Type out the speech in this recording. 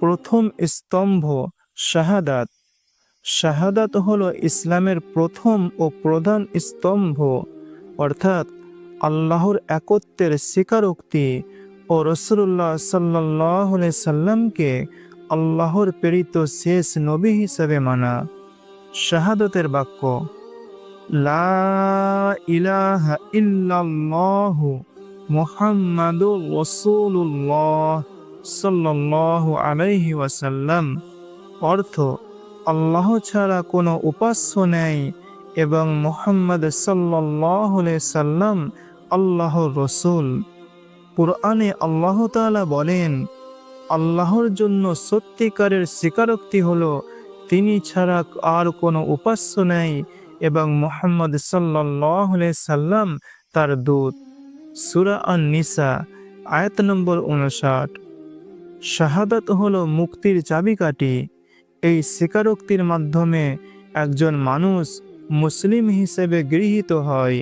প্রথম স্তম্ভ শাহাদাত। শাহাদাত হলো ইসলামের প্রথম ও প্রধান স্তম্ভ, অর্থাৎ আল্লাহর একত্বের স্বীকারোক্তি ও রসুল্লাহ সাল্লাহ সাল্লামকে আল্লাহর প্রেরিত শেষ নবী হিসেবে মানা। শাহাদতের বাক্য, লা ইলাহা ইল্লাল্লাহু মুহাম্মাদুর সাল্লাল্লাহু আলাইহি ওয়াসাল্লাম, অর্থ আল্লাহ ছাড়া কোনো উপাস্য নেই এবং মুহাম্মদ আলাইহি সাল্লাম আল্লাহ রসুল। কুরআনে আল্লাহ তাআলা বলেন, আল্লাহর জন্য সত্যিকারের স্বীকারোক্তি হলো, তিনি ছাড়া আর কোনো উপাস্য নেই এবং মোহাম্মদ সাল্লাহ সাল্লাম তার দূত। সুরা আন নিসা আয়াত নম্বর উনষাট। শাহাদাত হল মুক্তির চাবিকাঠি। এই স্বীকারোক্তির মাধ্যমে একজন মানুষ মুসলিম হিসেবে গৃহীত হয়।